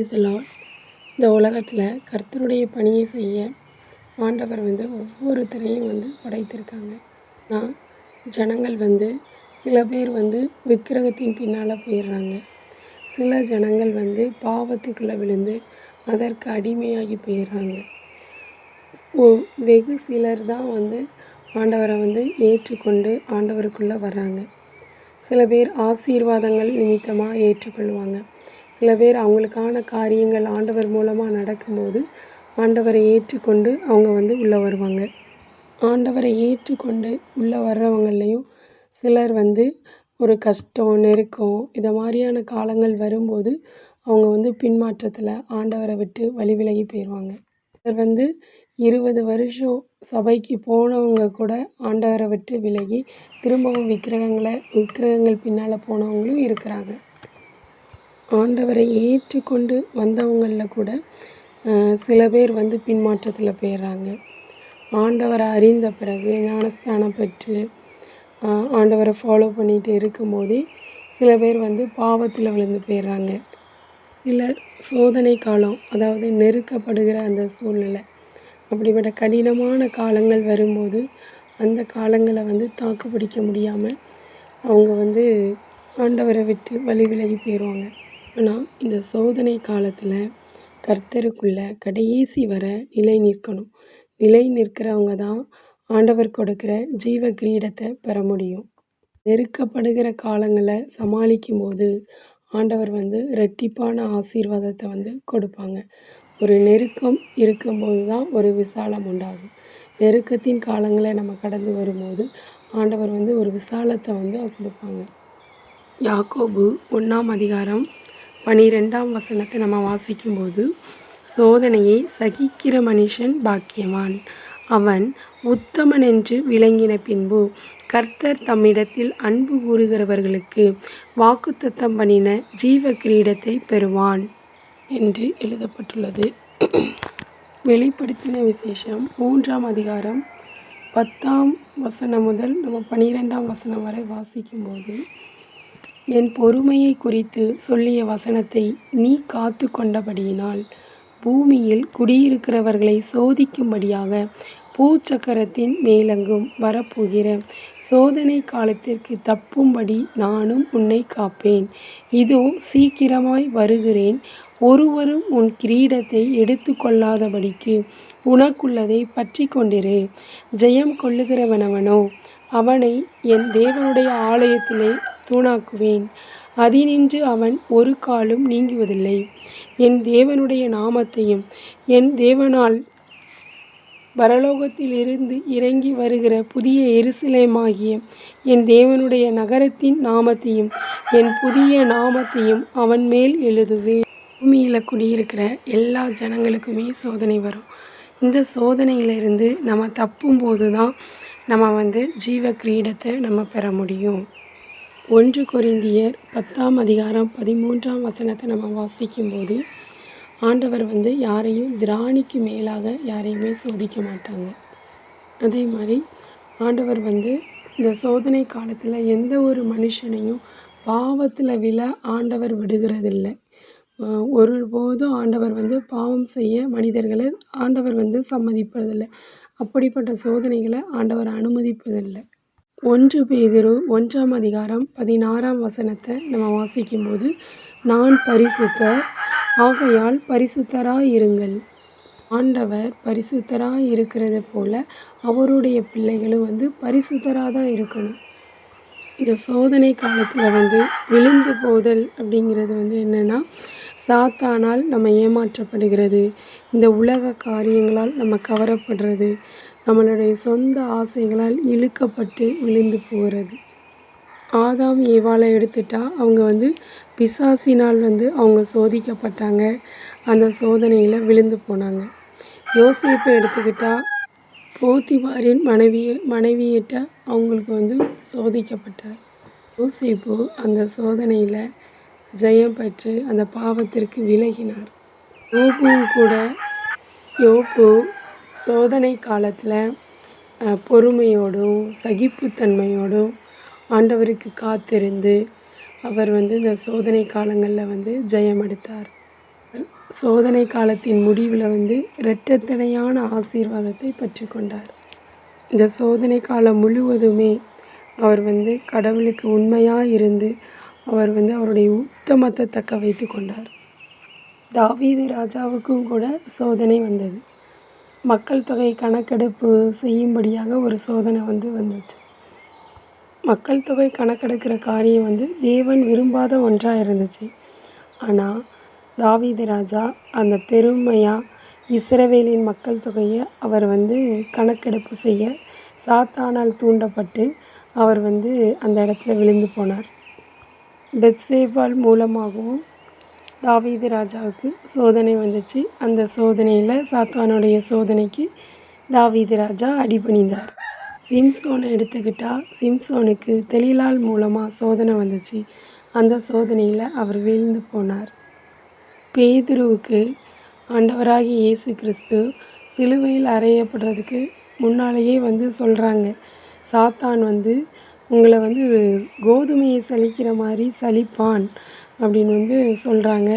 இதெல்லாம் இந்த உலகத்தில் கர்த்தருடைய பணியை செய்ய ஆண்டவர் வந்து ஒவ்வொருத்தரையும் வந்து படைத்திருக்காங்க. ஆனால் ஜனங்கள் வந்து சில பேர் வந்து விக்கிரகத்தின் பின்னால் போயிடுறாங்க. சில ஜனங்கள் வந்து பாவத்துக்குள்ளே விழுந்து அதற்கு அடிமையாகி போயிடுறாங்க. வெகு சிலர் தான் வந்து ஆண்டவரை வந்து ஏற்றுக்கொண்டு ஆண்டவருக்குள்ளே வர்றாங்க. சில பேர் ஆசீர்வாதங்கள் நிமித்தமாக ஏற்றுக்கொள்வாங்க. சில பேர் அவங்களுக்கான காரியங்கள் ஆண்டவர் மூலமாக நடக்கும்போது ஆண்டவரை ஏற்றுக்கொண்டு அவங்க வந்து உள்ளே வருவாங்க. ஆண்டவரை ஏற்றுக்கொண்டு உள்ளே வர்றவங்களையும் சிலர் வந்து ஒரு கஷ்டம் நெருக்கம் இதை மாதிரியான காலங்கள் வரும்போது அவங்க வந்து பின்மாற்றத்தில் ஆண்டவரை விட்டு வழி விலகி போயிடுவாங்க சிலர் வந்து இருபது வருஷம் சபைக்கு போனவங்க கூட ஆண்டவரை விட்டு விலகி திரும்பவும் விக்கிரகங்களை விக்கிரகங்கள் பின்னால் போனவங்களும் இருக்கிறாங்க. ஆண்டவரை ஏற்றுக்கொண்டு வந்தவங்களில் கூட சில பேர் வந்து பின்மாற்றத்தில் போயிடுறாங்க. ஆண்டவரை அறிந்த பிறகு ஞானஸ்தானம் பெற்று ஆண்டவரை ஃபாலோ பண்ணிகிட்டு இருக்கும்போதே சில பேர் வந்து பாவத்தில் விழுந்து போயிடுறாங்க. சிலர் சோதனை காலம் அதாவது நெருக்கப்படுகிற அந்த சூழ்நிலை அப்படிப்பட்ட கடினமான காலங்கள் வரும்போது அந்த காலங்களை வந்து தாக்கு பிடிக்க முடியாமல் அவங்க வந்து ஆண்டவரை விட்டு வழி விலகி போயிடுவாங்க. ஆனால் இந்த சோதனை காலத்தில் கர்த்தருக்குள்ள கடைசி வர நிலை நிற்கணும். நிலை நிற்கிறவங்க தான் ஆண்டவர் கொடுக்குற ஜீவ கிரீடத்தை பெற முடியும். நெருக்கப்படுகிற காலங்களை சமாளிக்கும் போது ஆண்டவர் வந்து ரெட்டிப்பான ஆசீர்வாதத்தை வந்து கொடுப்பாங்க. ஒரு நெருக்கம் இருக்கும்போது தான் ஒரு விசாலம் உண்டாகும். நெருக்கத்தின் காலங்களை நம்ம கடந்து வரும்போது ஆண்டவர் வந்து ஒரு விசாலத்தை வந்து கொடுப்பாங்க. யாக்கோபு ஒன்றாம் அதிகாரம் பனிரெண்டாம் வசனத்தை நம்ம வாசிக்கும்போது சோதனையை சகிக்கிற மனுஷன் பாக்கியவான். அவன் உத்தமன் என்று விளங்கின பின்பு கர்த்தர் தம்மிடத்தில் அன்பு கூறுகிறவர்களுக்கு வாக்குத்தத்தம் பண்ணின ஜீவ கிரீடத்தை பெறுவான் என்று எழுதப்பட்டுள்ளது. வெளிப்படுத்தின விசேஷம் மூன்றாம் அதிகாரம் பத்தாம் வசனம் முதல் நம்ம பனிரெண்டாம் வசனம் வரை வாசிக்கும்போது என் பொறுமையை குறித்து சொல்லிய வசனத்தை நீ காத்து கொண்டபடியினால் பூமியில் குடியிருக்கிறவர்களை சோதிக்கும்படியாக பூச்சக்கரத்தின் மேலெங்கும் வரப்போகிற சோதனை காலத்திற்கு தப்பும்படி நானும் உன்னை காப்பேன். இதோ சீக்கிரமாய் வருகிறேன். ஒருவரும் உன் கிரீடத்தை எடுத்து கொள்ளாதபடிக்கு உனக்குள்ளதை பற்றி கொண்டிரு. ஜெயம் கொள்ளுகிறவனவனோ அவனை என் தேவனுடைய ஆலயத்திலே தூணாக்குவேன். அதினின்று அவன் ஒரு காலும் நீங்குவதில்லை. என் தேவனுடைய நாமத்தையும் என் தேவனால் பரலோகத்திலிருந்து இறங்கி வருகிற புதிய எருசலேமாகிய என் தேவனுடைய நகரத்தின் நாமத்தையும் என் புதிய நாமத்தையும் அவன் மேல் எழுதுவேன் பூமியில் குடியிருக்கிற எல்லா ஜனங்களுக்குமே சோதனை வரும். இந்த சோதனையிலிருந்து நம்ம தப்பும்போது தான் நம்ம வந்து ஜீவ கிரீடத்தை நம்ம பெற முடியும். ஒன்று கொரிந்தியர் பத்தாம் அதிகாரம் பதிமூன்றாம் வசனத்தை நம்ம வாசிக்கும்போது ஆண்டவர் வந்து யாரையும் திராணிக்கு மேலாக யாரையுமே சோதிக்க மாட்டாங்க. அதே மாதிரி ஆண்டவர் வந்து இந்த சோதனை காலத்தில் எந்த ஒரு மனுஷனையும் பாவத்தில் விழ ஆண்டவர் விடுகிறதில்லை. ஒருபோதும் ஆண்டவர் வந்து பாவம் செய்ய மனிதர்களை ஆண்டவர் வந்து சம்மதிப்பதில்லை. அப்படிப்பட்ட சோதனைகளை ஆண்டவர் அனுமதிப்பதில்லை. ஒன்று பேதுரு ஒன்றாம் அதிகாரம் பதினாறாம் வசனத்தை நம்ம வாசிக்கும்போது நான் பரிசுத்தர் ஆகையால் பரிசுத்தராக இருங்கள் ஆண்டவர் பரிசுத்தராக இருக்கிறத போல் அவருடைய பிள்ளைகளும் வந்து பரிசுத்தராக தான் இருக்கணும். இந்த சோதனை காலத்தில் வந்து விழுந்து போதல் அப்படிங்கிறது வந்து என்னென்னா சாத்தானால் நம்ம ஏமாற்றப்படுகிறது இந்த உலக காரியங்களால் நம்ம கவரப்படுறது நம்மளுடைய சொந்த ஆசைகளால் இழுக்கப்பட்டு விழுந்து போகிறது. ஆதாம் ஏவாளை எடுத்துட்டா அவங்க வந்து பிசாசினால் வந்து அவங்க சோதிக்கப்பட்டாங்க. அந்த சோதனையில் விழுந்து போனாங்க. யோசிப்பை எடுத்துக்கிட்டால் போத்திபாரின் மனைவியை மனைவியிட்ட அவங்களுக்கு வந்து சோதிக்கப்பட்டார். யோசிப்பு அந்த சோதனையில் ஜெயம் பெற்று அந்த பாவத்திற்கு விலகினார். யோபுவும் கூட யோபு சோதனை காலத்தில் பொறுமையோடும் சகிப்புத்தன்மையோடும் ஆண்டவருக்கு காத்திருந்து அவர் வந்து இந்த சோதனை காலங்களில் வந்து ஜெயம் எடுத்தார். சோதனை காலத்தின் முடிவில் வந்து இரட்டத்தனையான ஆசீர்வாதத்தை பெற்றுக்கொண்டார் இந்த சோதனை காலம் முழுவதுமே அவர் வந்து கடவுளுக்கு உண்மையாக இருந்து அவர் வந்து அவருடைய உத்தமத்தை தக்க வைத்து கொண்டார். தாவீது ராஜாவுக்கும் கூட சோதனை வந்தது. மக்கள் தொகை கணக்கெடுப்பு செய்யும்படியாக ஒரு சோதனை வந்து வந்துச்சு. மக்கள் தொகை கணக்கெடுக்கிற காரியம் வந்து தேவன் விரும்பாத ஒன்றாக இருந்துச்சு. ஆனால் தாவீது ராஜா அந்த பெருமையாக இஸ்ரவேலின் மக்கள் தொகையை அவர் வந்து கணக்கெடுப்பு செய்ய சாத்தானால் தூண்டப்பட்டு அவர் வந்து அந்த இடத்துல விழுந்து போனார். பெத்சேபால் மூலமாகவும் தாவீது ராஜாவுக்கு சோதனை வந்துச்சு. அந்த சோதனையில் சாத்தானுடைய சோதனைக்கு தாவீது ராஜா அடிபணிந்தார். சிம்சோனை எடுத்துக்கிட்டால் சிம்சோனுக்கு தெளிலால் மூலமாக சோதனை வந்துச்சு. அந்த சோதனையில் அவர் வீழ்ந்து போனார். பேதுருவுக்கு ஆண்டவராகி இயேசு கிறிஸ்து சிலுவையில் அறையப்படுறதுக்கு முன்னாலேயே வந்து சொல்கிறாங்க சாத்தான் வந்து உங்களை வந்து கோதுமையை சலிக்கிற மாதிரி சலிப்பான். அப்படின்னு வந்து சொல்கிறாங்க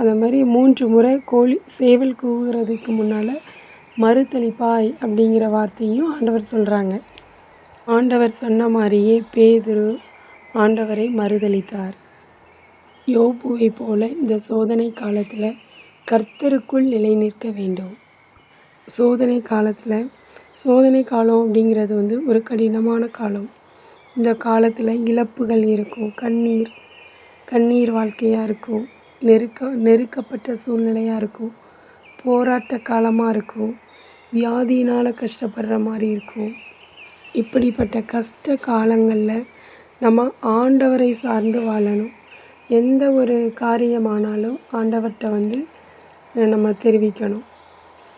அதை மாதிரி மூன்று முறை கோழி சேவல் கூவுறதுக்கு முன்னால் மறுதளிப்பாய் அப்படிங்கிற வார்த்தையும் ஆண்டவர் சொல்கிறாங்க ஆண்டவர் சொன்ன மாதிரியே பேதுரு ஆண்டவரை மறுதளித்தார். யோபுவை போல இந்த சோதனை காலத்தில் கர்த்தருக்குள் நிலை நிற்க வேண்டும். சோதனை காலத்தில் சோதனை காலம் அப்படிங்கிறது வந்து ஒரு கடினமான காலம். இந்த காலத்தில் இழப்புகள் இருக்கும் கண்ணீர் கண்ணீர் வாழ்க்கையாக இருக்கும். நெருக்க நெருக்கப்பட்ட சூழ்நிலையாக இருக்கும். போராட்ட காலமாக இருக்கும். வியாதியினால் கஷ்டப்படுற மாதிரி இருக்கும். இப்படிப்பட்ட கஷ்ட காலங்களில் நம்ம ஆண்டவரை சார்ந்து வாழணும். எந்த ஒரு காரியமானாலும் ஆண்டவர்கிட்ட வந்து நம்ம தெரிவிக்கணும்.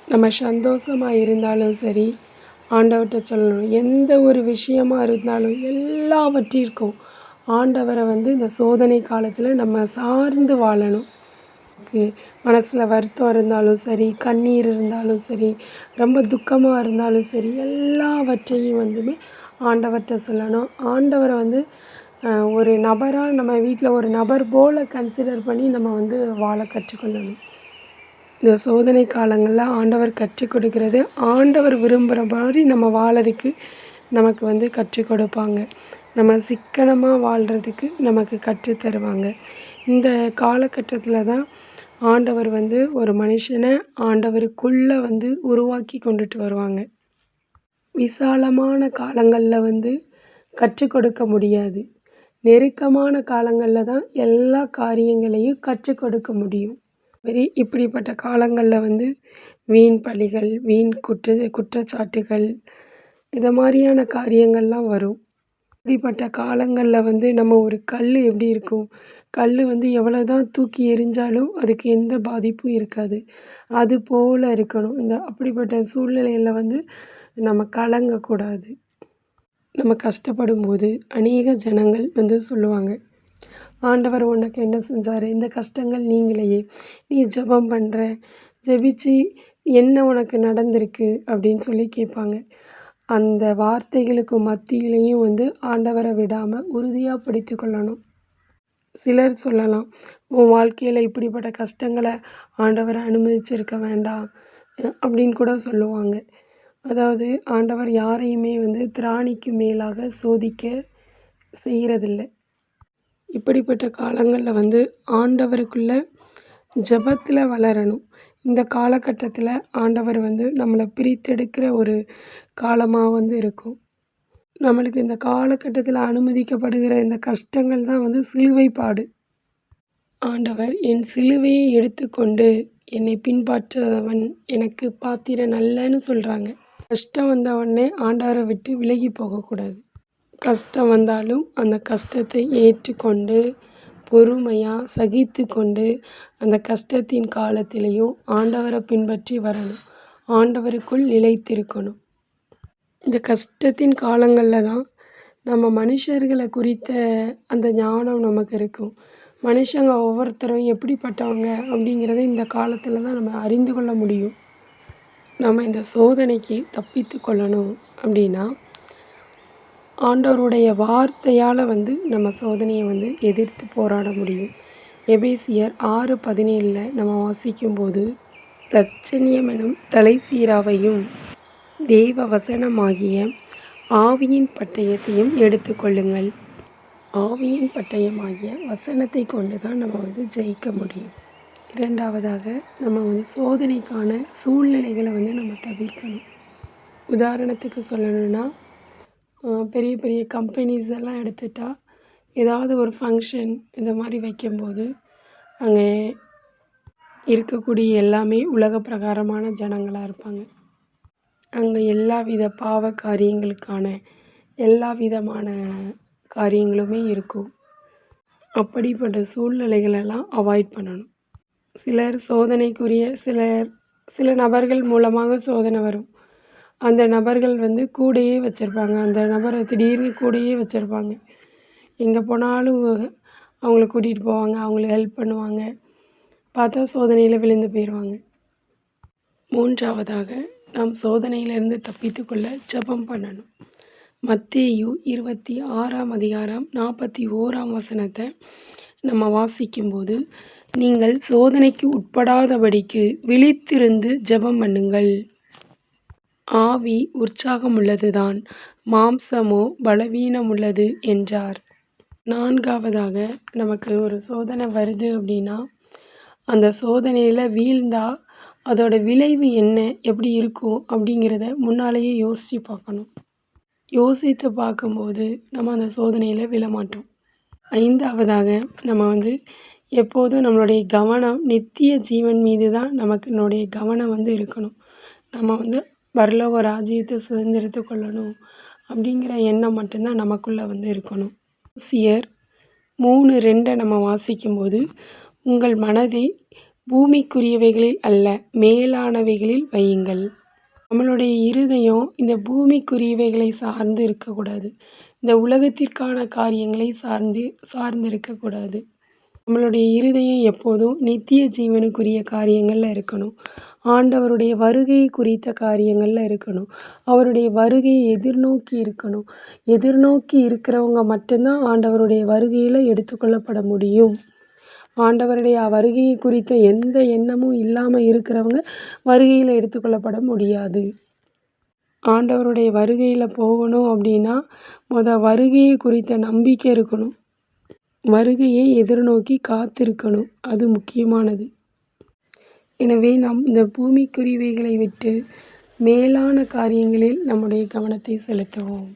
நம்ம சந்தோஷமாக இருந்தாலும் சரி ஆண்டவர்கிட்ட சொல்லணும். எந்த ஒரு விஷயமா இருந்தாலும் எல்லாவற்றிற்கும் ஆண்டவரை வந்து இந்த சோதனை காலத்தில் நம்ம சார்ந்து வாழணும். மனசில் வருத்தம் இருந்தாலும் சரி கண்ணீர் இருந்தாலும் சரி ரொம்ப துக்கமாக இருந்தாலும் சரி எல்லாவற்றையும் வந்துமே ஆண்டவர்கிட்ட சொல்லணும். ஆண்டவரை வந்து ஒரு நபராக நம்ம வீட்டில் ஒரு நபர் போல் கன்சிடர் பண்ணி நம்ம வந்து வாழ கற்றுக்கொள்ளணும். இந்த சோதனை காலங்களில் ஆண்டவர் கற்றுக் கொடுக்கிறது ஆண்டவர் விரும்புகிற மாதிரி நம்ம வாழறதுக்கு நமக்கு வந்து கற்றுக் கொடுப்பாங்க. நம்ம சிக்கனமாக வாழ்கிறதுக்கு நமக்கு கற்றுத் தருவாங்க. இந்த காலகட்டத்தில் தான் ஆண்டவர் வந்து ஒரு மனுஷனை ஆண்டவருக்குள்ளே வந்து உருவாக்கி கொண்டுட்டு வருவாங்க. விசாலமான காலங்களில் வந்து கற்றுக் கொடுக்க முடியாது. நெருக்கமான காலங்களில் தான் எல்லா காரியங்களையும் கற்றுக் கொடுக்க முடியும். மாரி இப்படிப்பட்ட காலங்களில் வந்து வீண் பழிகள் வீண் குற்ற குற்றச்சாட்டுகள் இதை மாதிரியான காரியங்கள்லாம் வரும். இப்படிப்பட்ட காலங்களில் வந்து நம்ம ஒரு கல் எப்படி இருக்கும்? கல் வந்து எவ்வளோ தான் தூக்கி எறிஞ்சாலும் அதுக்கு எந்த பாதிப்பும் இருக்காது. அது போல் இருக்கணும். இந்த அப்படிப்பட்ட சூழ்நிலையில் வந்து நம்ம கலங்கக்கூடாது. நம்ம கஷ்டப்படும்போது அநேக ஜனங்கள் வந்து சொல்லுவாங்க ஆண்டவர் உனக்கு என்ன செஞ்சார்? இந்த கஷ்டங்கள் நீங்களையே. நீ ஜெபம் பண்ணுற ஜெபிச்சு என்ன உனக்கு நடந்திருக்கு? அப்படின்னு சொல்லி கேட்பாங்க. அந்த வார்த்தைகளுக்கு மத்தியிலையும் வந்து ஆண்டவரை விடாமல் உறுதியாக பிடித்து கொள்ளணும். சிலர் சொல்லலாம் உன் வாழ்க்கையில் இப்படிப்பட்ட கஷ்டங்களை ஆண்டவர் அனுமதிச்சிருக்க வேண்டாம் அப்படின்னு கூட சொல்லுவாங்க. அதாவது ஆண்டவர் யாரையுமே வந்து திராணிக்கு மேலாக சோதிக்க செய்கிறதில்லை இப்படிப்பட்ட காலங்களில் வந்து ஆண்டவருக்குள்ள ஜெபத்தில் வளரணும். இந்த காலகட்டத்தில் ஆண்டவர் வந்து நம்மளை பிரித்தெடுக்கிற ஒரு காலமாக வந்து இருக்கும். நம்மளுக்கு இந்த காலகட்டத்தில் அனுமதிக்கப்படுகிற இந்த கஷ்டங்கள் தான் வந்து சிலுவை பாடு ஆண்டவர் என் சிலுவையை எடுத்துக்கொண்டு என்னை பின்பற்றவன் எனக்கு பாத்திர நல்லன்னு சொல்கிறாங்க கஷ்டம் வந்த உடனே ஆண்டவரை விட்டு விலகி போகக்கூடாது. கஷ்டம் வந்தாலும் அந்த கஷ்டத்தை ஏற்றுக்கொண்டு பொறுமையாக சகித்து கொண்டு அந்த கஷ்டத்தின் காலத்திலையும் ஆண்டவரை பின்பற்றி வரணும். ஆண்டவருக்குள் நிலைத்திருக்கணும். இந்த கஷ்டத்தின் காலங்களில் தான் நம்ம மனுஷர்களை குறித்த அந்த ஞானம் நமக்கு இருக்கும். மனுஷங்க ஒவ்வொருத்தரும் எப்படிப்பட்டவங்க அப்படிங்கிறத இந்த காலத்தில் தான் நம்ம அறிந்து கொள்ள முடியும். நம்ம இந்த சோதனைக்கு தப்பித்து கொள்ளணும் அப்படின்னா ஆண்டவருடைய வார்த்தையால் வந்து நம்ம சோதனையை வந்து எதிர்த்து போராட முடியும். எபேசியர் ஆறு பதினேழில் நம்ம வாசிக்கும்போது இரட்சணியமெனும் தலைசீராவையும் தேவ வசனமாகிய ஆவியின் பட்டயத்தையும் எடுத்துக்கொள்ளுங்கள் ஆவியின் பட்டயமாகிய வசனத்தை கொண்டு தான் நம்ம வந்து ஜெயிக்க முடியும். இரண்டாவதாக நம்ம வந்து சோதனைக்கான சூழ்நிலைகளை வந்து நம்ம தவிர்க்கணும். உதாரணத்துக்கு சொல்லணும்னா பெரிய பெரிய கம்பெனிஸ் எல்லாம் எடுத்துட்டால் ஏதாவது ஒரு ஃபங்க்ஷன் இந்த மாதிரி வைக்கும்போது அங்கே இருக்கக்கூடிய எல்லாமே உலக பிரகாரமான ஜனங்களாக இருப்பாங்க. அங்கே எல்லா வித பாவ காரியங்களுக்கான எல்லா விதமான காரியங்களுமே இருக்கும். அப்படிப்பட்ட சூழ்நிலைகளெல்லாம் அவாய்ட் பண்ணணும். சிலர் சோதனைக்குரிய சிலர் சில நபர்கள் மூலமாக சோதனை வரும். அந்த நபர்கள் வந்து கூடயே வச்சுருப்பாங்க. அந்த நபரை திடீர்னு கூடயே வச்சுருப்பாங்க. எங்கே போனாலும் அவங்கள கூட்டிகிட்டு போவாங்க. அவங்களுக்கு ஹெல்ப் பண்ணுவாங்க. பார்த்தா சோதனையில் விழுந்து போயிடுவாங்க மூன்றாவதாக நாம் சோதனையிலிருந்து தப்பித்துக்கொள்ள ஜெபம் பண்ணணும். மத்தேயு இருபத்தி ஆறாம் அதிகாரம் நாற்பத்தி ஓராம் வசனத்தை நம்ம வாசிக்கும்போது நீங்கள் சோதனைக்கு உட்படாதபடிக்கு விழித்திருந்து ஜெபம் பண்ணுங்கள். ஆவி உற்சாகமுள்ளதுதான். மாம்சமோ பலவீனமுள்ளது என்றார். நான்காவதாக நமக்கு ஒரு சோதனை வருது அப்படின்னா அந்த சோதனையில் வீழ்ந்தால் அதோட விளைவு என்ன எப்படி இருக்கும் அப்படிங்கிறத முன்னாலேயே யோசித்து பார்க்கணும். யோசித்து பார்க்கும்போது நம்ம அந்த சோதனையில் விழமாட்டோம். ஐந்தாவதாக நம்ம வந்து எப்போதும் நம்மளுடைய கவனம் நித்திய ஜீவன் மீது தான் நமக்கு நம்முடைய கவனம் வந்து இருக்கணும். நம்ம வந்து பரலோக ராஜ்யத்தை சுதந்திரத்து கொள்ளணும் அப்படிங்கிற எண்ணம் மட்டும்தான் நமக்குள்ளே வந்து இருக்கணும். சியர் மூணு ரெண்டை நம்ம வாசிக்கும்போது உங்கள் மனதை பூமிக்குரியவைகளில் அல்ல மேலானவைகளில் வையுங்கள். நம்மளுடைய இருதயம் இந்த பூமிக்குரியவைகளை சார்ந்து இருக்கக்கூடாது. இந்த உலகத்திற்கான காரியங்களை சார்ந்து சார்ந்து இருக்கக்கூடாது. நம்மளுடைய இருதயம் எப்போதும் நித்திய ஜீவனுக்குரிய காரியங்களில் இருக்கணும். ஆண்டவருடைய வருகையை குறித்த காரியங்களில் இருக்கணும். அவருடைய வருகையை எதிர்நோக்கி இருக்கணும். எதிர்நோக்கி இருக்கிறவங்க மட்டும்தான் ஆண்டவருடைய வருகையில் எடுத்துக்கொள்ளப்பட முடியும். ஆண்டவருடைய வருகையை குறித்த எந்த எண்ணமும் இல்லாமல் இருக்கிறவங்க வருகையில் எடுத்துக்கொள்ளப்பட முடியாது. ஆண்டவருடைய வருகையில் போகணும் அப்படின்னா முத வருகையை குறித்த நம்பிக்கை இருக்கணும். வருகையை எதிர்நோக்கி காத்திருக்கணும். அது முக்கியமானது. எனவே நாம் இந்த பூமிக்குரியவைகளை விட்டு மேலான காரியங்களில் நம்முடைய கவனத்தை செலுத்துவோம்.